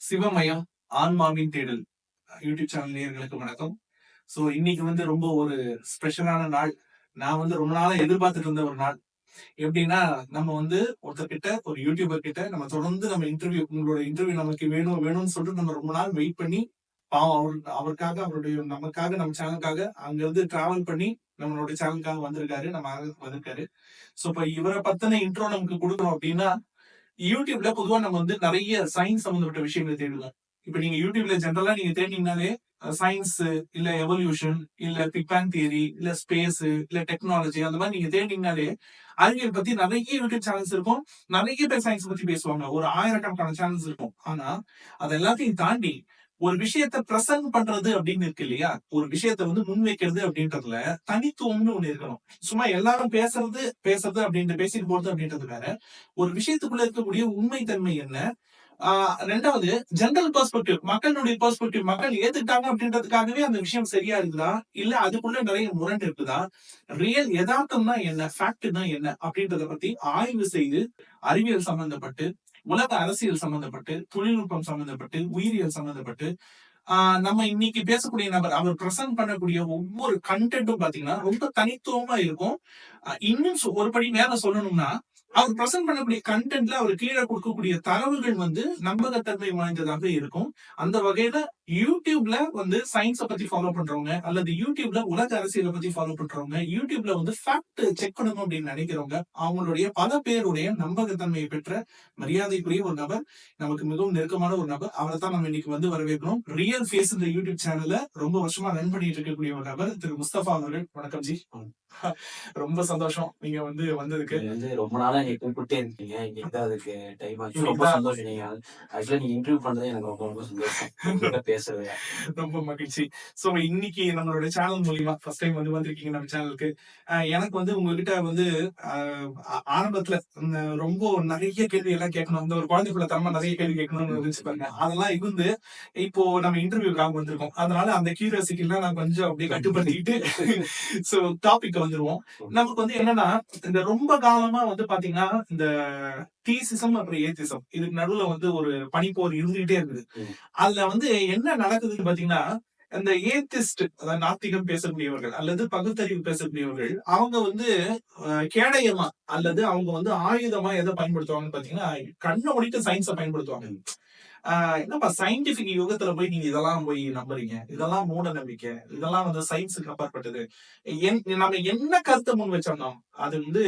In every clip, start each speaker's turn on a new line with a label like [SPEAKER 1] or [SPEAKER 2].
[SPEAKER 1] சிவமயம் ஆன்மாவின் தேடல் யூடியூப் சேனல் நேர்களுக்கு வணக்கம். சோ இன்னைக்கு வந்து ரொம்ப ஒரு ஸ்பெஷலான நாள். நான் வந்து ரொம்ப நாளா எதிர்பார்த்துட்டு இருந்த ஒரு நாள். எப்படின்னா நம்ம வந்து ஒருத்தர்கிட்ட ஒரு யூடியூபர் கிட்ட நம்ம தொடர்ந்து நம்ம இன்டர்வியூ உங்களோட இன்டர்வியூ நமக்கு வேணும் வேணும்னு சொல்லிட்டு நம்ம ரொம்ப நாள் வெயிட் பண்ணி பாவம் அவர் அவருக்காக அவருடைய நமக்காக நம்ம சேனலுக்காக அங்க இருந்து டிராவல் பண்ணி நம்மளோட சேனலுக்காக வந்திருக்காரு நம்ம வந்திருக்காரு. சோ இப்ப இவரை பத்தின இன்ட்ரோ நமக்கு கொடுக்கணும் அப்படின்னா யூடியூப்ல பொதுவா நம்ம வந்து நிறைய சயின்ஸ் சம்பந்தப்பட்ட விஷயங்களை தேடுவோம். இப்ப நீங்க யூடியூப்ல ஜென்ரலா நீங்க தேடினீங்கனாலே சயின்ஸ் இல்ல எவல்யூஷன் இல்ல பிக்பேங் தியரி இல்ல ஸ்பேஸ் இல்ல டெக்னாலஜி அந்த மாதிரி நீங்க தேடினீங்கனாலே அறிவியல் பத்தி நிறைய யூடியூப் சேனல்ஸ் இருக்கும். நிறைய பேர் சயின்ஸ் பத்தி பேசுவாங்க. ஒரு ஆயிரக்கணக்கான சேனல்ஸ் இருக்கும். ஆனா அது எல்லாத்தையும் தாண்டி ஒரு விஷயத்த பிரசன்ட் பண்றது அப்படின்னு இருக்கு இல்லையா? ஒரு விஷயத்த வந்து முன்வைக்கிறது அப்படின்றதுல தனித்துவம்னு ஒண்ணு இருக்கணும். சும்மா எல்லாரும் பேசுறது பேசுறது அப்படின்ட்டு பேசிட்டு போறது அப்படின்றது வேற. ஒரு விஷயத்துக்குள்ள இருக்கக்கூடிய உண்மை தன்மை என்ன? ஆஹ் ரெண்டாவது ஜென்ரல் பெர்ஸ்பெக்டிவ் மக்களுடைய பெர்ஸ்பெக்டிவ் மக்கள் ஏத்துக்கிட்டாங்க அப்படின்றதுக்காகவே அந்த விஷயம் சரியா இருக்குதா? இல்ல அதுக்குள்ள நிறைய முரண் இருக்குதா? ரியல் யதார்த்தம்னா என்ன? ஃபேக்ட்னா என்ன? அப்படின்றத பத்தி ஆய்வு செய்து அறிவியல் சம்பந்தப்பட்டு உலக அரசியல் சம்பந்தப்பட்டு தொழில்நுட்பம் சம்பந்தப்பட்டு உயிரியல் சம்பந்தப்பட்டு ஆஹ் நம்ம இன்னைக்கு பேசக்கூடிய நபர் அவர் பிரசன்ட் பண்ணக்கூடிய ஒவ்வொரு கண்டென்ட்டும் பாத்தீங்கன்னா ரொம்ப தனித்துவமா இருக்கும். இன்னும் ஒரு படி மேல சொல்லணும்னா அவர் பிரசன்ட் பண்ணக்கூடிய கண்டென்ட்ல அவர் கீழே கொடுக்கக்கூடிய தரவுகள் வந்து நம்பகத்தன்மை வாய்ந்ததாக இருக்கும். அந்த வகையில யூடியூப்ல வந்து சயின்ஸை பத்தி ஃபாலோ பண்றவங்க அல்லது யூடியூப்ல உலக அரசியலை பத்தி ஃபாலோ பண்றவங்க யூடியூப்ல வந்து ஃபேக்ட் செக் பண்ணணும் அப்படின்னு நினைக்கிறவங்க அவங்களுடைய பல பேருடைய நம்பகத்தன்மையை பெற்ற மரியாதைக்குரிய ஒரு நபர் நமக்கு மிகவும் நெருக்கமான ஒரு நபர். அவரை தான் நம்ம இன்னைக்கு வந்து வரவேற்கிறோம். ரியல் ஃபேஸ் இந்த யூடியூப் சேனல்ல ரொம்ப வருஷமா ரன் பண்ணிட்டு இருக்கக்கூடிய ஒரு நபர் திரு முஸ்தபா அவர்கள். வணக்கம் ஜி. ரொம்ப சந்தோஷம் நீங்க வந்து வந்ததுக்கு.
[SPEAKER 2] ரொம்ப நாளா நீங்க கூப்பிட்டே இருக்கீங்க இன்னைக்கு தான் அதுக்கு டைம் ஆச்சு. ரொம்ப சந்தோஷம். நீங்க ஆக்சுவலா நீங்க இன்டர்வியூ பண்றதே எனக்கு ரொம்ப ரொம்ப சந்தோஷம். பேசுறது
[SPEAKER 1] ரொம்ப மகிழ்ச்சி. சோ இன்னைக்கு நம்மளோட சேனல் மூலியமா ஃபர்ஸ்ட் டைம் வந்து வந்திருக்கீங்க நம்ம சேனலுக்கு எனக்கு வந்து உங்ககிட்ட வந்து ஆரம்பத்துல ரொம்ப நிறைய கேள்வி எல்லாம் கேட்கணும். இந்த ஒரு குழந்தைக்குள்ள தரமா நிறைய கேள்வி கேட்கணும்னு இருந்துச்சு பாருங்க. அதெல்லாம் இருந்து இப்போ நம்ம இன்டர்வியூக்காக வந்திருக்கோம். அதனால அந்த கியூரியாசிட்டி எல்லாம் நான் கொஞ்சம் அப்படியே கட்டுப்படுத்திக்கிட்டு சோ டாபிக் வந்துருவோம். நமக்கு வந்து என்னன்னா இந்த ரொம்ப காலமா வந்து பாத்தீங்கன்னா இந்த தீசிசம் அப்புறம் ஏத்திசம் இதுக்கு நடுவுல வந்து ஒரு பனிப்போர் இருந்துகிட்டே இருக்குது. அதுல வந்து என்ன நடக்குதுன்னு பாத்தீங்கன்னா இந்த ஏத்திஸ்ட் அதாவது நாத்திகம் பேசக்கூடியவர்கள் அல்லது பகுத்தறிவு பேசக்கூடியவர்கள் அவங்க வந்து கேடயமா அல்லது அவங்க வந்து ஆயுதமா எதை பயன்படுத்துவாங்கன்னு பாத்தீங்கன்னா கண்ணை முடிட்டு சயின்ஸை பயன்படுத்துவாங்க. என்னப்பா சயின்டிபிக் யுகத்துல போய் நீங்க இதெல்லாம் போய் நம்புறீங்க? இதெல்லாம் மூட நம்பிக்கை. இதெல்லாம் வந்து சயின்ஸுக்கு அப்பாற்பட்டது. நம்ம என்ன கருத்தை முன் வச்சோம்னா அது வந்து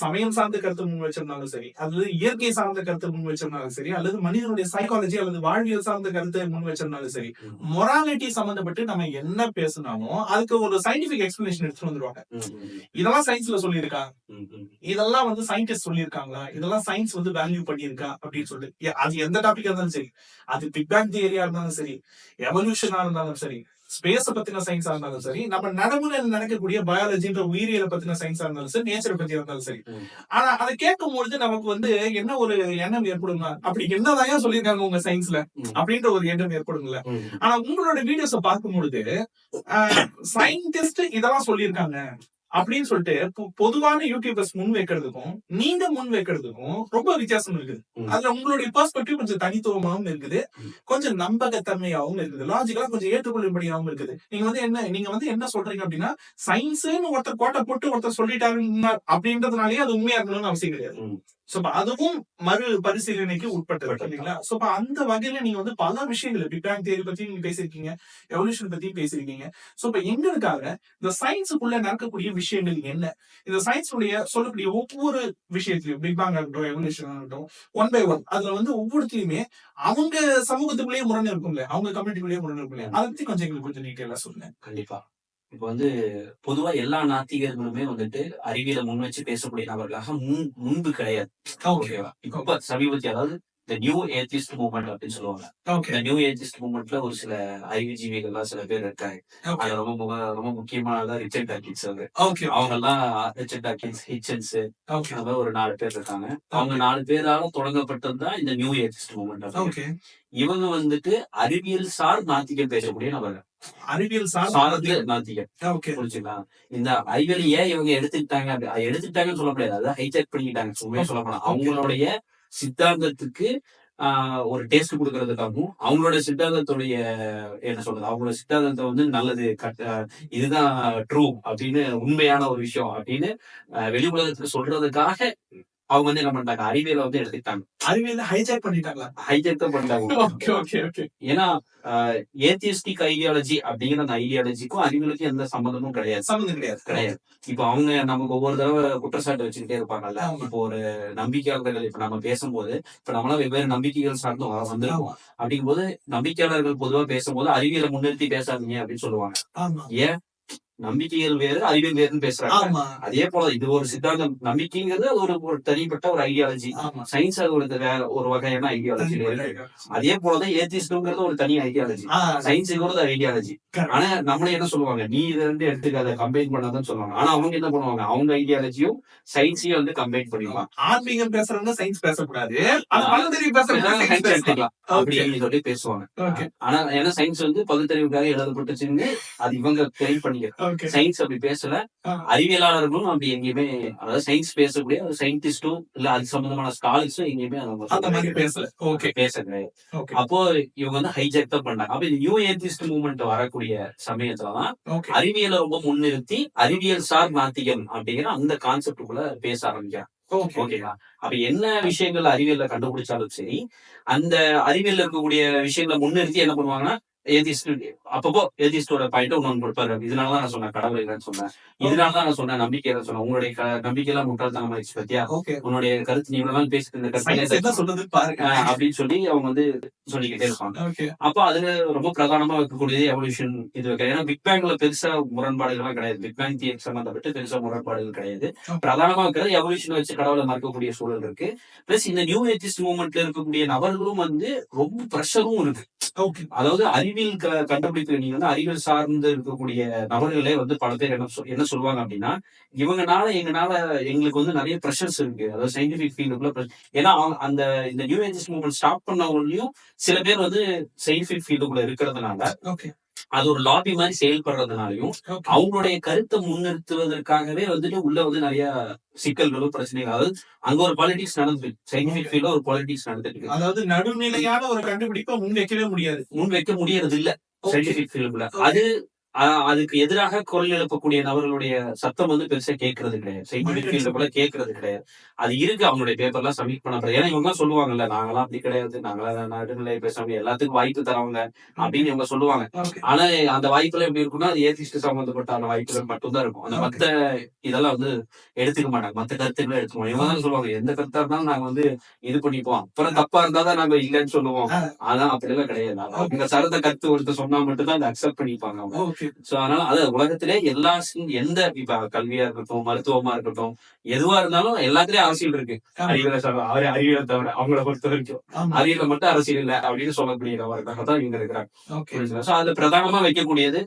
[SPEAKER 1] சமயம் சார்ந்த கருத்து முன் வச்சிருந்தாலும் சரி அல்லது இயற்கை சார்ந்த கருத்து முன் வச்சிருந்தாலும் சரி அல்லது மனிதனுடைய சைக்காலஜி அல்லது வாழ்வியல் சார்ந்த கருத்தை முன் வச்சிருந்தாலும் சரி மொராலிட்டி சம்பந்தப்பட்டு நம்ம என்ன பேசினாலும் அதுக்கு ஒரு சயின்டிபிக் எக்ஸ்பிளனேஷன் எடுத்துட்டு வந்துருவாங்க. இதெல்லாம் சயின்ஸ்ல சொல்லியிருக்கா? இதெல்லாம் வந்து சயின்டிஸ்ட் சொல்லியிருக்காங்களா? இதெல்லாம் சயின்ஸ் வந்து வேல்யூ பண்ணியிருக்கா? அப்படின்னு சொல்லிட்டு அது எந்த டாபிக்கா இருந்தாலும் சரி. அது பிக் பேங் தியரியா இருந்தாலும் சரி எவல்யூஷனா இருந்தாலும் சரி ஸ்பேஸ பத்தின சயின்ஸா இருந்தாலும் சரி நம்ம நடைமுறையில் நடக்கக்கூடிய பயாலஜின்ற உயிரியலை பத்தின சயின்ஸா இருந்தாலும் சரி நேச்சரை பத்தி இருந்தாலும் சரி.
[SPEAKER 2] ஆனா
[SPEAKER 1] அதை கேட்கும் பொழுது நமக்கு வந்து என்ன ஒரு எண்ணம் ஏற்படுங்க அப்படி என்னதான் சொல்லியிருக்காங்க உங்க சயின்ஸ்ல அப்படின்ற ஒரு எண்ணம் ஏற்படுங்கள ஆனா உங்களோட வீடியோஸ பார்க்கும் பொழுது சயின்டிஸ்ட் இதெல்லாம் சொல்லியிருக்காங்க. அப்படின்னு சொல்லிட்டு பொதுவான யூடியூபர்ஸ் முன் வைக்கிறதுக்கும் நீங்க முன் வைக்கிறதுக்கும் ரொம்ப வித்தியாசம் இருக்குது. அதுல உங்களுடைய பெர்ஸ்பெக்டிவ் கொஞ்சம் தனித்துவமாவும் இருக்குது. கொஞ்சம் நம்பகத்தன்மையாவும் இருக்குது. லாஜிக்கலா கொஞ்சம் ஏற்றுக்கொள்ளும்படியாவும் இருக்குது. நீங்க வந்து என்ன நீங்க வந்து என்ன சொல்றீங்க அப்படின்னா சயின்ஸ்னு ஒருத்தர் கோட்டை போட்டு ஒருத்தர் சொல்லிட்டாரு அப்படின்றதுனாலயே அது உண்மையா இருக்கணும்னு அவசியம் கிடையாது. சோ அதுவும் மறு பரிசீலனைக்கு உட்பட்டது. இல்லைங்களா? சோ அந்த வகையில நீங்க வந்து பல விஷயங்கள் பிக் பேங் தியரி பத்தி நீங்க பேசிருக்கீங்க எவல்யூஷன் பத்தி பேசிருக்கீங்க சோ இப்ப எங்களுக்காக இந்த சயின்ஸுக்குள்ள நடக்கக்கூடிய விஷயங்கள் என்ன? இந்த சயின்ஸுடைய சொல்லக்கூடிய ஒவ்வொரு விஷயத்திலையும் பிக் பேங் ஆகட்டும் எவல்யூஷன் ஆகட்டும் ஒன் பை ஒன் அதுல வந்து ஒவ்வொருத்தையுமே அவங்க சமூகத்துக்குள்ளேயே முரண் இருக்கும்ல அவங்க கம்யூனிட்டிக்குள்ளேயே முரண் இருக்கும்ல. அதை பத்தி கொஞ்சம் எங்களுக்கு கொஞ்சம் டீட்டெயிலா சொல்லுங்க.
[SPEAKER 2] கண்டிப்பா. இப்ப வந்து பொதுவா எல்லா நாத்திகர்களுமே வந்துட்டு அறிவியலை முன் வச்சு பேசக்கூடிய நபர்களாக முன் முன்பு கிடையாது.
[SPEAKER 1] ஓகே
[SPEAKER 2] ஓகேவா? இப்ப சமீபத்திய அதாவது இந்த நியூ ஏத்திஸ்ட் மூவ்மெண்ட் அப்படின்னு சொல்லுவாங்க. இந்த நியூ ஏத்திஸ்ட் மூவ்மெண்ட்ல ஒரு சில அறிவுஜீவிகள்லாம் சில பேர் இருக்காங்க. அதுல ரொம்ப ரொம்ப முக்கியமானதா ரிச்சர்ட் டாக்கின்ஸ்
[SPEAKER 1] ஓகே
[SPEAKER 2] அவங்க எல்லாம் ரிச்சர்ட் டாக்கின்ஸ் ஹிச்சன்ஸ்
[SPEAKER 1] ஓகே
[SPEAKER 2] அந்த மாதிரி ஒரு நாலு பேர் இருக்காங்க. அவங்க நாலு பேரால தொடங்கப்பட்டதுதான் இந்த நியூ ஏத்திஸ்ட் மூவ்மெண்ட் இவங்க வந்துட்டு அறிவியல் சார் நாத்திகம் பேசக்கூடிய நபர்கள்.
[SPEAKER 1] அறிவியல்
[SPEAKER 2] சார்ந்த நாத்திகம்
[SPEAKER 1] ஓகே.
[SPEAKER 2] புரிஞ்சுங்களா இந்த அறிவியல் ஏன் இவங்க எடுத்துக்கிட்டாங்க அப்படி? எடுத்துக்கிட்டாங்கன்னு சொல்ல முடியாது. அதை ஹைஜெக் பண்ணிக்கிட்டாங்க. சும்மையா சொல்ல போனா. அவங்களுடைய சித்தாந்தத்துக்கு ஆஹ் ஒரு டேஸ்ட் கொடுக்கறதுக்காகவும் அவங்களோட சித்தாந்தத்துடைய என்ன சொல்றது? அவங்களோட சித்தாந்தத்தை வந்து நல்லது இதுதான் ட்ரூ அப்படின்னு உண்மையான ஒரு விஷயம் அப்படின்னு வெளி உலகத்துக்கு சொல்றதுக்காக அவங்க வந்து என்ன பண்ணிட்டாங்க? அறிவியலை வந்து எடுத்துக்கிட்டாங்க.
[SPEAKER 1] அறிவியல ஹைஜாக் பண்ணிட்டாங்களா?
[SPEAKER 2] ஹைஜெக் தான்
[SPEAKER 1] ஓகே
[SPEAKER 2] ஏன்னா ஏத்தியஸ்டிக் ஐடியாலஜி அப்படிங்கிற அந்த ஐடியாலஜிக்கும் அறிவியலுக்கும் எந்த சம்மந்தமும் கிடையாது.
[SPEAKER 1] சம்மந்தம் கிடையாது.
[SPEAKER 2] கிடையாது. இப்போ அவங்க நமக்கு ஒவ்வொரு தடவை குற்றச்சாட்டு வச்சுக்கிட்டே இருப்பாங்கல்ல. இப்போ ஒரு நம்பிக்கையாளர்கள் இப்ப நம்ம பேசும்போது இப்ப நம்மளாம் வெவ்வேறு நம்பிக்கைகள் சார்ந்து வ- வந்திருக்கோம்.
[SPEAKER 1] ஆமா.
[SPEAKER 2] அப்படிங்கும்போது நம்பிக்கையாளர்கள் பொதுவா பேசும்போது அறிவியலை முன்னிறுத்தி பேசாதீங்க அப்படின்னு சொல்லுவாங்க. ஏன்? நம்பிக்கைகள் வேறு அறிவியல் வேறுன்னு பேசுறாங்க. அதே போல இது ஒரு சித்தாந்தம். நம்பிக்கைங்கிறது அது ஒரு ஒரு தனிப்பட்ட ஒரு ஐடியாலஜி சயின்ஸ் அது ஒரு வே- ஒரு வகையான ஐடியாலஜி அதே போலதான் ஏத்திஸ்டுங்கிறது ஒரு தனி ஐடியாலஜி சயின்ஸுங்கிறது ஐடியாலஜி. ஆனா நம்மள என்ன சொல்லுவாங்க? நீ இதை வந்து எடுத்துக்காத கம்பைன் பண்ணாதான் சொல்லுவாங்க. ஆனா அவங்க என்ன பண்ணுவாங்க? அவங்க ஐடியாலஜியும் சயின்ஸையும் வந்து கம்பைன் பண்ணிடுவாங்க.
[SPEAKER 1] ஆன்மீகம் பேசுறவங்க சயின்ஸ் பேசக்கூடாது.
[SPEAKER 2] அப்படின்னு சொல்லி பேசுவாங்க. ஆனா ஏன்னா சயின்ஸ் வந்து பகுத்தறிவுக்காக எழுதப்பட்டுச்சுன்னு அது இவங்க கிளைம் பண்ணிக்கிறாங்க சயின்ஸ் அப்படி பேசல. அறிவியலாளர்களும் அப்படி எங்கேயுமே அதாவது சயின்ஸ் பேசக்கூடிய சயின்டிஸ்டும் இல்ல அது சம்பந்தமான ஸ்காலர்ஸும் எங்கேயுமே அவங்க
[SPEAKER 1] அந்த மாதிரி பேசல. ஓகே
[SPEAKER 2] பேச கிடையாது.
[SPEAKER 1] ஓகே
[SPEAKER 2] அப்போ இவங்க வந்து ஹைஜாக் தான் பண்ணாங்க. அப்ப இந்த நியூ ஏத்திஸ்ட் மூவ்மெண்ட் வரக்கூடிய சமயத்துலதான் அறிவியலை ரொம்ப முன்னிறுத்தி அறிவியல் சார் நாத்திகம் அப்படிங்கிற அந்த கான்செப்டுக்குள்ள பேச ஆரம்பிக்கிறாங்க.
[SPEAKER 1] ஓகே
[SPEAKER 2] ஓகேங்களா அப்ப என்ன விஷயங்கள் அறிவியல்ல கண்டுபிடிச்சாலும் சரி அந்த அறிவியல்ல இருக்கக்கூடிய விஷயங்களை முன்னிறுத்தி என்ன பண்ணுவாங்கன்னா ஏதிஸ்ட் அப்பப்போ ஏதிஸ்டோட பாயிண்ட் ஒன்னு கொடுப்பாரு. இதனாலதான் நான் சொன்னேன் கடவுள் இல்லைன்னு சொன்னேன். இதனாலதான் நான் சொன்னேன் நம்பிக்கை சொன்னேன். உங்களுடைய க- நம்பிக்கையெல்லாம் முட்டாள்தனமா ஆயிடுச்சு பத்தியா? உன்னுடைய கருத்து நீ இவ்வளவு பேசிட்டு இருந்த கருத்து
[SPEAKER 1] சொல்லுது பாருங்க.
[SPEAKER 2] அப்படின்னு சொல்லி அவங்க வந்து சொல்லிக்கிட்டே இருப்பாங்க. அப்போ அதுல ரொம்ப பிரதானமா வைக்கக்கூடியது எவல்யூஷன் இது வைக்க ஏன்னா பிக் பேங்ல பெருசா முரண்பாடுகள்லாம் கிடையாது. பிக் பேங் தியரி சம்பந்தப்பட்டு பெருசா முரண்பாடுகள் கிடையாது. பிரதானமா இருக்கிறது எவல்யூஷன் வச்சு கடவுளை மறுக்கக்கூடிய சூழல் இருக்கு. பிளஸ் இந்த நியூ ஏத்திஸ்ட் மூவ்மெண்ட்ல இருக்கக்கூடிய நபர்களும் வந்து ரொம்ப ப்ரெஷரும் இருக்கு. அதாவது அறிவியல் க- கண்டுபிடிப்பு நீங்க வந்து அறிவியல் சார்ந்து இருக்கக்கூடிய நபர்களே வந்து பல பேர் என்ன என்ன சொல்லுவாங்க அப்படின்னா இவங்கனால எங்கனால எங்களுக்கு வந்து நிறைய ப்ரெஷர்ஸ் இருக்கு. அதாவது சயின்டிபிக் ஃபீல்டுக்குள்ள ஏன்னா அவங்க அந்த இந்த நியூ ஏஜஸ் மூவ்மெண்ட் ஸ்டார்ட் பண்ணவங்களையும் சில பேர் வந்து சயின்டிபிக் ஃபீல்டுக்குள்ள இருக்கிறதுனால
[SPEAKER 1] ஓகே
[SPEAKER 2] அது ஒரு லாபி மாதிரி செயல்படுறதுனாலையும் அவங்களுடைய கருத்தை முன்னிறுத்துவதற்காகவே வந்துட்டு உள்ள வந்து நிறைய சிக்கல்களும் பிரச்சனைகள் அதாவது அங்க ஒரு பாலிடிக்ஸ் நடந்துட்டு சயின்டிபிக் ஃபீல்ட்ல ஒரு பாலிடிக்ஸ் நடந்துட்டு இருக்கு.
[SPEAKER 1] அதாவது நடுநிலையான ஒரு கண்டுபிடிப்பை முன் வைக்கவே முடியாது.
[SPEAKER 2] முன் வைக்க முடியறது இல்ல. சயின்டிபிக் ஃபீல்டுல. அது அதுக்கு எதிராக குரல் எழுப்பக்கூடிய நபர்களுடைய சத்தம் வந்து பெருசா கேட்கறது கிடையாது. ஃபீல்டு கூட கேட்கறது கிடையாது. அது இருக்கு அவங்களுடைய பேப்பர்லாம் சப்மிட் பண்ண ஏன்னா இவங்க சொல்லுவாங்கல்ல நாங்களாம் அப்படி கிடையாது. நாங்களாம் நடுநிலை பேசாம எல்லாத்துக்கும் வாய்ப்பு தரவங்க அப்படின்னு இவங்க சொல்லுவாங்க. ஆனா அந்த வாய்ப்புல எப்படி இருக்கும்னா அது ஏத்திஸ்ட் சம்பந்தப்பட்ட அந்த வாய்ப்புகள் மட்டும்தான் இருக்கும். அந்த மத்த இதெல்லாம் வந்து எடுத்துக்க மாட்டாங்க. மத்த கருத்துக்களை எடுத்துக்க மாட்டாங்க. இவங்க தான் சொல்லுவாங்க எந்த கருத்தா இருந்தாலும் நாங்க வந்து இது பண்ணிப்போம். அப்புறம் தப்பா இருந்தா தான் நாங்க இல்லைன்னு சொல்லுவோம்.
[SPEAKER 1] ஆ.
[SPEAKER 2] ஆனா அப்படிலாம் கிடையாது. அவங்க சரத கருத்து ஒருத்தர் சொன்னா மட்டும் தான் அதை அக்செப்ட் பண்ணிப்பாங்க சோ அதனால அது உலகத்திலே எல்லா எந்த இப்ப கல்வியா இருக்கட்டும் மருத்துவமா இருக்கட்டும் எதுவா இருந்தாலும் எல்லாத்துலயும் அரசியல் இருக்கு. அறிவியலை அவரே அறிவியலை தவிர அவங்கள பொறுத்த வரைக்கும். அறிவியல மட்டும் அரசியல் இல்ல அப்படின்னு சொல்லக்கூடிய நபர்களாக தான் இவங்க இருக்கிறாங்க சோ அதுல பிரதானமா வைக்கக்கூடியது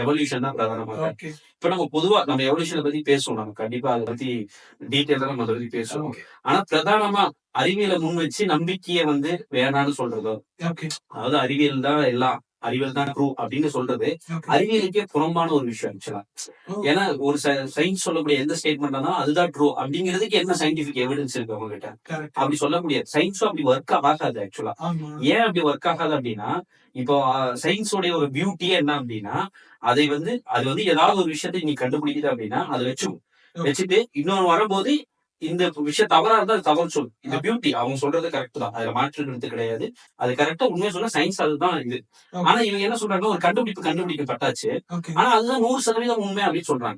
[SPEAKER 2] எவல்யூஷன் தான் பிரதானமா இருக்கு. இப்ப நம்ம பொதுவா நம்ம எவல்யூஷனை பத்தி பேசுவோம். நம்ம கண்டிப்பா அதை பத்தி டீட்டெயிலா நம்ம அதை பத்தி பேசுவோம். ஆனா பிரதானமா அறிவியலை முன் வச்சு நம்பிக்கையை வந்து வேணாம்னு சொல்றதோ அதாவது அறிவியல் தான் எல்லாம் அறிவியல் தான் ட்ரூ அப்படின்னு சொல்றது அறிவியலுக்கே புறம்பான ஒரு விஷயம் ஆக்சுவலா. ஏன்னா ஒரு சயின்ஸ் சொல்லக்கூடிய எந்த ஸ்டேட்மெண்ட் இருந்தாலும் அதுதான் ட்ரூ அப்படிங்கிறதுக்கு என்ன சயின்டிபிக் எவிடன்ஸ் இருக்கு அவங்க கிட்ட அப்படி சொல்ல முடியாது சயின்ஸும் அப்படி ஒர்க் ஆகாது ஆக்சுவலா ஏன் அப்படி ஒர்க் ஆகாது அப்படின்னா இப்போ சயின்ஸோடைய ஒரு பியூட்டியே என்ன அப்படின்னா அதை வந்து அது வந்து ஏதாவது ஒரு விஷயத்தை நீ கண்டுபிடிக்குது அப்படின்னா அதை வச்சு வச்சுட்டு இன்னொன்னு வரும்போது இந்த விஷயம் தவறா இருந்தா அது தவறு சொல்லு இந்த பியூட்டி அவங்க சொல்றது கரெக்ட் தான். அதுல மாற்று கருத்து கிடையாது. அது கரெக்டா உண்மையை சொல்ல சயின்ஸ் அதுதான் இது. ஆனா இவங்க என்ன சொல்றாங்க ஒரு கண்டுபிடிப்பு கண்டுபிடிக்கப்பட்டாச்சு. ஆனா அதுதான் நூறு சதவீதம் உண்மை அப்படின்னு சொல்றாங்க.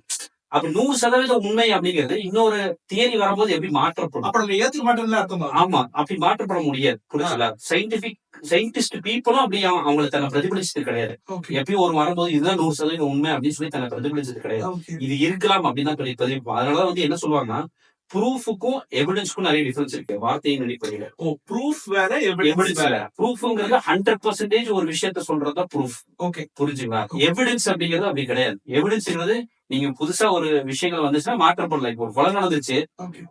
[SPEAKER 2] அப்ப நூறு சதவீதம் உண்மை அப்படிங்கிறது இன்னொரு தியரி வரும்போது எப்படி மாற்றப்படும்?
[SPEAKER 1] நம்ம ஏத்துக்க மாட்டோம்ல அர்த்தம்
[SPEAKER 2] ஆமா. அப்படி மாற்றப்பட முடியாது. புரிச்சுல சயின்டிபிக் சயின்டிஸ்ட் பீப்புளும் அப்படி அவங்க- அவங்களை தன்னை பிரதிபலிச்சது கிடையாது. எப்பயும் ஒரு வரும்போது இதுதான் நூறு சதவீதம் உண்மை அப்படின்னு சொல்லி தன்னை பிரதிபலிச்சது கிடையாது. இது இருக்கலாம் அப்படின்னு தான் சொல்லி அதனால வந்து என்ன சொல்லுவாங்கன்னா ப்ரூஃபுக்கும் எவிடன்ஸ்க்கும் நிறைய டிஃபரன்ஸ் இருக்கு. வார்த்தையின் அடிப்படையில
[SPEAKER 1] ஓ ப்ரூஃப் வேற எவிடன்ஸ் வேற.
[SPEAKER 2] ப்ரூஃப்ங்கிறது ஹண்ட்ரட் பர்சன்டேஜ் ஒரு விஷயத்த சொல்றதா ப்ரூஃப்
[SPEAKER 1] ஓகே
[SPEAKER 2] புரிஞ்சுங்களா? எவிடன்ஸ் அப்படிங்கிறது அப்படி கிடையாது. எவிடன்ஸ்ங்கிறது நீங்க புதுசா ஒரு விஷயங்கள் வந்துச்சுன்னா மாற்றப்படல. இப்போ ஒரு கொலை நடந்துச்சு.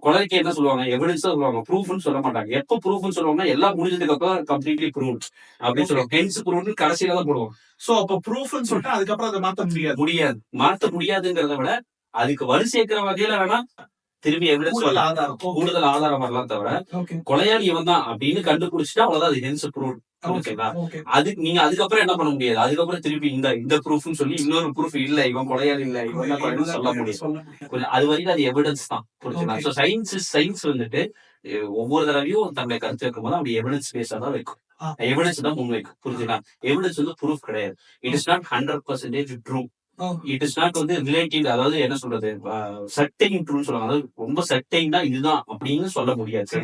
[SPEAKER 2] கொலைக்கு என்ன சொல்லுவாங்க? எவிடன்ஸ் தான் சொல்லுவாங்க. ப்ரூஃப்னு சொல்ல மாட்டாங்க. எப்ப ப்ரூஃப்னு சொல்லுவாங்கன்னா எல்லாம் முடிஞ்சதுக்கு அப்புறம் கம்ப்ளீட்லி ப்ரூவ் அப்படின்னு சொல்லுவாங்க. டென்ஸ் ப்ரூவ்னு கடைசியில தான் போடுவாங்க.
[SPEAKER 1] சோ அப்ப ப்ரூஃப்னு சொல்லிட்டு அதுக்கப்புறம் அதை மாத்த முடியாது.
[SPEAKER 2] முடியாது. மாத்த முடியாதுங்கிறத விட அதுக்கு வலு சேர்க்கிற வகையில வேணா திரும்பி எவிடன்ஸ்
[SPEAKER 1] கூடுதல் ஆதாரம்
[SPEAKER 2] கூடுதல் ஆதாரம் வரலாம் தவிர கொலையாளி இவன் தான் அப்படின்னு கண்டுபிடிச்சிட்டா அவ்வளவுதான் அது ஹென்ஸ் ப்ரூவ்
[SPEAKER 1] ஓகே
[SPEAKER 2] ஓகேங்களா?
[SPEAKER 1] ஓகே.
[SPEAKER 2] அது நீங்க அதுக்கப்புறம் என்ன பண்ண முடியாது? அதுக்கப்புறம் திருப்பி இந்த இந்த ப்ரூஃப்னு சொல்லி இன்னொரு ப்ரூஃப் இல்ல இவன் கொலையாளி இல்ல இவன் தான் சொல்ல புரியுது? அது வரைக்கும் அது எவிடன்ஸ் தான்
[SPEAKER 1] Okay.
[SPEAKER 2] சோ சயின்ஸ் சயின்ஸ் வந்துட்டு ஒவ்வொரு தடவையும் தன்னுடைய கருத்து வைக்கும் போது அப்படி எவிடன்ஸ் பேஸா தான் வைக்கும். எவிடன்ஸ் தான் முன்வைக்கும் புரிஞ்சுங்களா எவிடன்ஸ் வந்து ப்ரூஃப் கிடையாது. It is not hundred percentage true it is not வந்து ரிலேட்டிவ் அதாவது என்ன சொல்றது சட்டைன் ட்ரூன்னு சொல்லுவாங்க அதாவது ரொம்ப சட்டைன்னா இதுதான் அப்படின்னு சொல்ல முடியாது.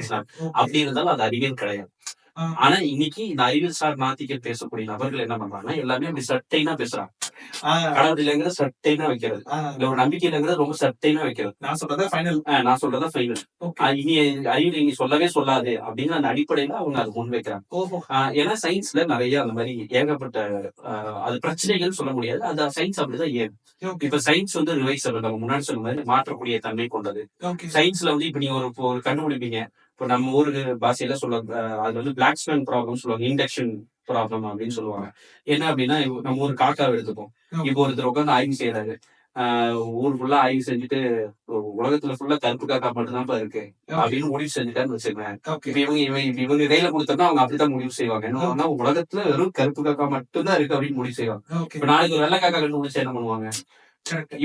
[SPEAKER 2] அப்படி இருந்தாலும் அது அறிவியல் கிடையாது. ஆனா இன்னைக்கு இந்த அறிவியல் சார் நாத்திகள் பேசக்கூடிய நபர்கள் என்ன பண்றாங்கன்னா எல்லாமே அப்படி சட்டைனா பேசுறாங்க. கடவுள் இல்லைங்கிற சட்டைனா வைக்கிறது. இல்ல ஒரு நம்பிக்கை இல்லைங்கிறது ரொம்ப சட்டைனா வைக்கிறது.
[SPEAKER 1] நான் சொல்றத ஃபைனல்
[SPEAKER 2] நான் சொல்றதா ஃபைனல் இனி அறிவியல் இனி சொல்லவே சொல்லாது அப்படிங்கிற அந்த அடிப்படையில அவங்க அது முன்வைக்கிறாங்க
[SPEAKER 1] ஓஹோ.
[SPEAKER 2] ஆஹ் ஏன்னா சயின்ஸ்ல நிறைய அந்த மாதிரி ஏகப்பட்ட அது பிரச்சனைகள் சொல்ல முடியாது. அது சயின்ஸ் அப்படிதான் ஏன்? இப்ப சயின்ஸ் வந்து ரிவைஸ் நம்ம முன்னாடி சொன்ன மாதிரி மாற்றக்கூடிய தன்மை கொண்டது. சயின்ஸ்ல வந்து இப்ப நீங்க ஒரு கண்டுபிடிப்பீங்க. இப்போ நம்ம ஊருக்கு பாஷையில சொல்ல அது வந்து பிளாக் ப்ராப்ளம் சொல்லுவாங்க இண்டக்ஷன் ப்ராப்ளம் அப்படின்னு சொல்லுவாங்க. என்ன அப்படின்னா நம்ம ஒரு காக்காவை எடுத்துப்போம். இப்போ ஒருத்தர் உட்காந்து ஆய்வு செய்யறாரு ஆஹ் ஊர் ஃபுல்லா ஆய்வு செஞ்சுட்டு உலகத்துல ஃபுல்லா கருப்பு காக்கா மட்டும்தான் இருக்கு அப்படின்னு முடிவு செஞ்சுட்டான்னு இப்ப இவங்க இவங்க இவங்க கையில கொடுத்தோம்னா அவங்க அப்படித்தான் முடிவு செய்வாங்க. என்ன உலகத்துல வெறும் கருப்பு காக்கா மட்டும்தான் இருக்கு அப்படின்னு முடிவு செய்வாங்க. இப்ப நாளைக்கு ஒரு வெள்ளை காக்கா கண்டுபிடிச்சா என்ன பண்ணுவாங்க?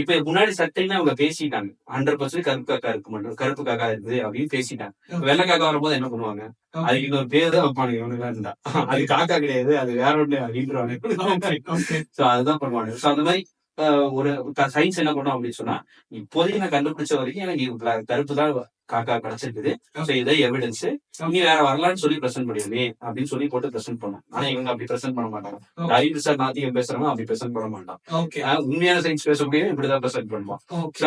[SPEAKER 2] இப்ப முன்னாடி சட்டைன்னு அவங்க பேசிட்டாங்க. ஹண்ட்ரட் பர்சன்ட் கருப்பு காக்கா இருக்கு மட்டும் கருப்பு காக்கா இருக்குது அப்படின்னு பேசிட்டாங்க. வெள்ளை காக்கா வரும்போது என்ன பண்ணுவாங்க? அதுக்கு இன்னொரு பேர் தான் வைப்பாங்க இவனுக்கு இருந்தா. அது காக்கா கிடையாது அது வேற ஒண்ணு
[SPEAKER 1] ஓகே
[SPEAKER 2] சோ அதுதான் பண்ணுவாங்க சோ அந்த மாதிரி ஒரு சயின்ஸ் என்ன பண்ணும் அப்படின்னு சொன்னா இப்போதைக்கு நான் கண்டுபிடிச்ச வரைக்கும் எனக்கு கருப்பு தான் காக்கா கிடைச்சிருக்குது. சோ இதை எவிடன்ஸ் நீ வேற வரலான்னு சொல்லி பிரசன்ட் பண்ணிடுவே அப்படின்னு சொல்லி போட்டு பிரசன்ட் பண்ணும். ஆனா இவங்க அப்படி பிரசன்ட் பண்ண மாட்டாங்க. அறிவு சார் நாத்திகம் பேசுறவங்க அப்படி பிரசன்ட் பண்ண மாட்டான் உண்மையான சயின்ஸ் பேசக்கூடிய இப்படிதான் பிரசன்ட் பண்ணுவான்.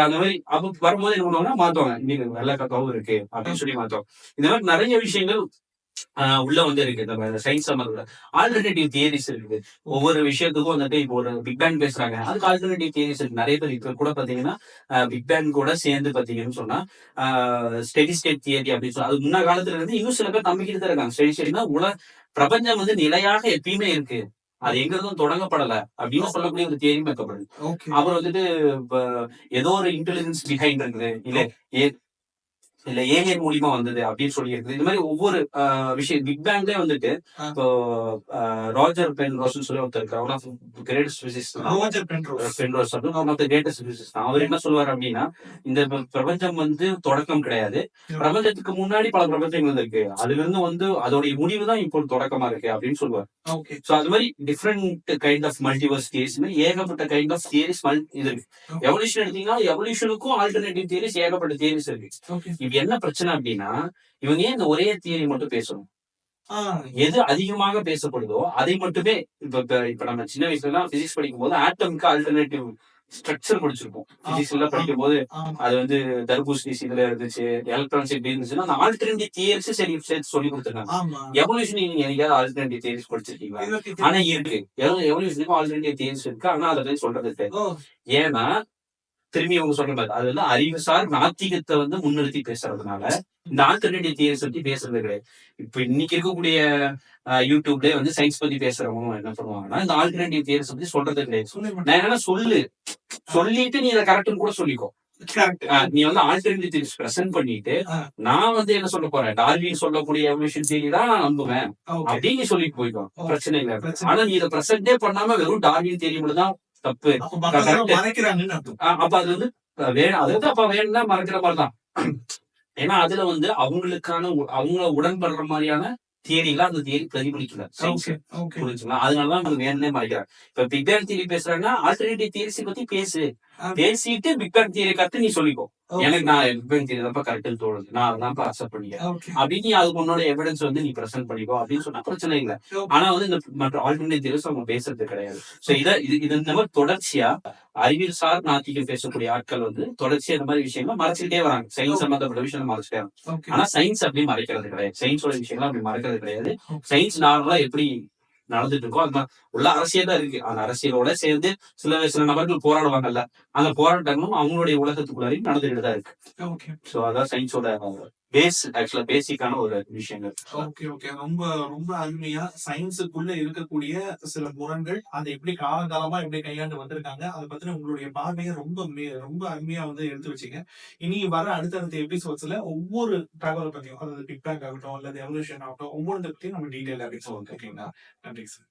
[SPEAKER 2] அந்த மாதிரி அப்ப வரும்போது என்ன பண்ணுவாங்கன்னா மாத்துவாங்க. இன்னைக்கு வெள்ளை காக்காவும் இருக்கு அப்படின்னு சொல்லி மாத்துவாங்க. இந்த மாதிரி நிறைய விஷயங்கள் உள்ள வந்து இருக்கு. நம்ம சயின்ஸ் சம்மந்தப்பட்ட ஆல்டர்னேட்டிவ் தியரிஸ் இருக்குது ஒவ்வொரு விஷயத்துக்கும் வந்துட்டு இப்போ ஒரு பிக் பேங் பேசுறாங்க. அதுக்கு ஆல்டர்னேட்டிவ் தியரிஸ் இருக்கு. நிறைய பேர் இப்ப கூட பாத்தீங்கன்னா பிக் பேங் கூட சேர்ந்து பாத்தீங்கன்னு சொன்னா ஸ்டெடி ஸ்டேட் தியரி அப்படின்னு சொல்லி அது முன்ன காலத்துல இருந்து இன்னும் சில பேர் நம்பிக்கிட்டு தான் இருக்காங்க. ஸ்டெடி ஸ்டேட்னா உல பிரபஞ்சம் வந்து நிலையாக எப்பயுமே இருக்கு. அது எங்க இருந்தும் தொடங்கப்படல அப்படின்னு சொல்லக்கூடிய ஒரு தியரி வைக்கப்படுது. அப்புறம் வந்துட்டு ஏதோ ஒரு இன்டெலிஜென்ஸ் பிஹைண்ட் இருக்குது. இல்ல ஏ இல்ல ஏலியன் மூலியமா வந்தது அப்படின்னு சொல்லி இருக்குது இந்த மாதிரி ஒவ்வொரு விஷயம் பிக் பேங்க்லயே வந்துட்டு. இப்போ ராஜர் பென் ரோஸ்னு சொல்லி ஒருத்தர் இருக்கார். One of greatest physics
[SPEAKER 1] Roger Penrose.
[SPEAKER 2] Penrose வந்து one of the greatest physics தான். அவர் என்ன சொல்லுவார் அப்படின்னா இந்த பிரபஞ்சம் வந்து தொடக்கம் கிடையாது. பிரபஞ்சத்துக்கு முன்னாடி பல பிரபஞ்சங்கள் வந்திருக்கு. அதுல இருந்து வந்து அதோடைய முடிவு தான் இப்போ தொடக்கமா இருக்கு அப்படின்னு சொல்லுவார்.
[SPEAKER 1] ஓகே.
[SPEAKER 2] சோ அது மாதிரி different kind of multiverse theories மாதிரி ஏகப்பட்ட கைண்ட் ஆஃப் தியரிஸ் இது இருக்கு. எவல்யூஷன் எடுத்தீங்கன்னா எவல்யூஷனுக்கும் ஆல்டர்னேட்டிவ் தியரிஸ் ஏகப்பட்ட தியரிஸ் இருக்கு. இப்ப என்ன பிரச்சனை அப்படின்னா இவங்க ஏன் இந்த ஒரே தியரி மட்டும் பேசணும்? எது அதிகமாக பேசப்படுதோ அதை மட்டுமே இப்ப இப்ப நம்ம சின்ன வயசுல எல்லாம் பிசிக்ஸ் படிக்கும் போது ஆட்டம்க்கு ஆல்டர்னேட்டிவ் ஸ்ட்ரக்சர் படிச்சிருப்போம் பிசிக்ஸ் எல்லாம் படிக்கும் போது அது வந்து தர்பூசணி இதுல இருந்துச்சு எலக்ட்ரானிக்ஸ் இப்படி இருந்துச்சுன்னா அந்த ஆல்டர்னேட்டிவ் தியரிஸ் சரி சேர்த்து சொல்லி கொடுத்துருக்காங்க. எவல்யூஷன் நீங்க என்னைக்காவது ஆல்டர்னேட்டிவ் தியரிஸ் படிச்சிருக்கீங்களா? ஆனா இருக்கு. எவல்யூஷனுக்கும் ஆல்டர்னேட்டிவ் தியரிஸ் இருக்கு. ஆனா அதை சொல்றது ஏன்னா திரும்பி அவங்க சொல்ற மாதிரி. அது வந்து அறிவுசார் நாத்திகத்தை வந்து முன்னிறுத்தி பேசுறதுனால இந்த ஆல்டர்னேட்டிவ் தியரிஸ் பத்தி பேசுறது கிடையாது. இப்ப இன்னைக்கு இருக்கக்கூடிய அஹ், யூடியூப்லயே வந்து சயின்ஸ் பத்தி பேசுறவங்க என்ன பண்ணுவாங்கன்னா இந்த ஆல்டர்னேட்டிவ் தியரிஸ் பத்தி சொல்றது கிடையாது. நான் சொல்லு. சொல்லிட்டு நீ இதை கரெக்ட்னு கூட சொல்லிக்கோ. நீ வந்து ஆல்டர்னேட்டிவ் பிரசன்ட் பண்ணிட்டு. நான் வந்து என்ன சொல்ல போறேன்? டார்வின் சொல்லக்கூடிய எவல்யூஷன் தியரி தான் நான் நம்புவேன். அப்படின்னு நீ சொல்லிட்டு போய்க்கோ. பிரச்சனை இல்ல. ஆனா நீ இதை பிரசன்டே பண்ணாம வெறும் டார்வின் தியரி மட்டும் தான் தப்பு.
[SPEAKER 1] அப்ப
[SPEAKER 2] அது வந்து வேணும் அது வந்து அப்ப வேணும்னா மறக்கிற மாதிரிதான் ஏன்னா அதுல வந்து அவங்களுக்கான உ- அவங்க உடன்படுற மாதிரியான தியரிலாம் அந்த தியரி பிரதிபலிக்கல. புரிஞ்சுங்களா? அதனாலதான் அது வேணும்னே மறைக்கிறாங்க. இப்ப பிக் பேங் தியரி பேசுறாங்கன்னா ஆல்டர்னேட்டிவ் தியரிஸ் பத்தி பேசு. பேசிட்டு பிக் பேங் தியரி கத்து நீ சொல்லிக்கோ. எனக்கு நான் தியரி தான் கரெக்ட்னு தோணுது. நான் அதான் அக்செப்ட் பண்ணிக்கிறேன் அப்படின்னு நீ அதுக்கு உன்னோட எவிடன்ஸ் வந்து நீ பிரசன்ட் பண்ணிக்கோ அப்படின்னு சொன்னா பிரச்சனை இல்ல. ஆனா வந்து இந்த மற்ற ஆல்டர்னேட் தியரிஸ் அவங்க பேசுறது கிடையாது. சோ இத இது இது இந்த மாதிரி தொடர்ச்சியா அறிவியல் சார் நாத்திகம் பேசக்கூடிய ஆட்கள் வந்து தொடர்ச்சியா இந்த மாதிரி விஷயங்களை மறைச்சிக்கிட்டே வராங்க. சயின்ஸ் சம்பந்தப்பட்ட விஷயம் மறைச்சிட்டே வராங்க. ஆனா சயின்ஸ் அப்படி மறைக்கிறது கிடையாது. சயின்ஸோட விஷயங்கள் அப்படி மறைக்கிறது கிடையாது. சயின்ஸ் நார்மலா எப்படி நடந்துட்டு இருக்கோ அது மாதிரி உள்ள அரசியல் தான் இருக்கு. அந்த அரசியலோட சேர்ந்து சில சில நபர்கள் போராடுவாங்கல்ல. அந்த போராட்டங்களும் அவங்களுடைய உலகத்துக்குள்ளாரையும் நடந்துட்டு தான் இருக்கு.
[SPEAKER 1] ஓகே
[SPEAKER 2] சோ அதான் சயின்ஸோட பேஸ் ஆக்சுவலா பேசிக்கான ஒரு விஷயங்கள்.
[SPEAKER 1] ஓகே ஓகே ரொம்ப ரொம்ப அருமையா சயின்ஸுக்குள்ள இருக்கக்கூடிய சில முரண்கள் அதை எப்படி காலகாலமா எப்படி கையாண்டு வந்திருக்காங்க அதை பத்தின உங்களுடைய பார்வையை ரொம்ப ரொம்ப அருமையா வந்து எடுத்து வச்சீங்க. இனி வர அடுத்தடுத்த எபிசோட்ஸ்ல ஒவ்வொரு தகவலை பத்தியும் அதாவது பிக் பேக் ஆகட்டும் அல்லது எவல்யூஷன் ஆகட்டும் ஒவ்வொரு பத்தியும் நம்ம டீடைல் பேசுவோம் ஓகேங்களா நன்றி சார்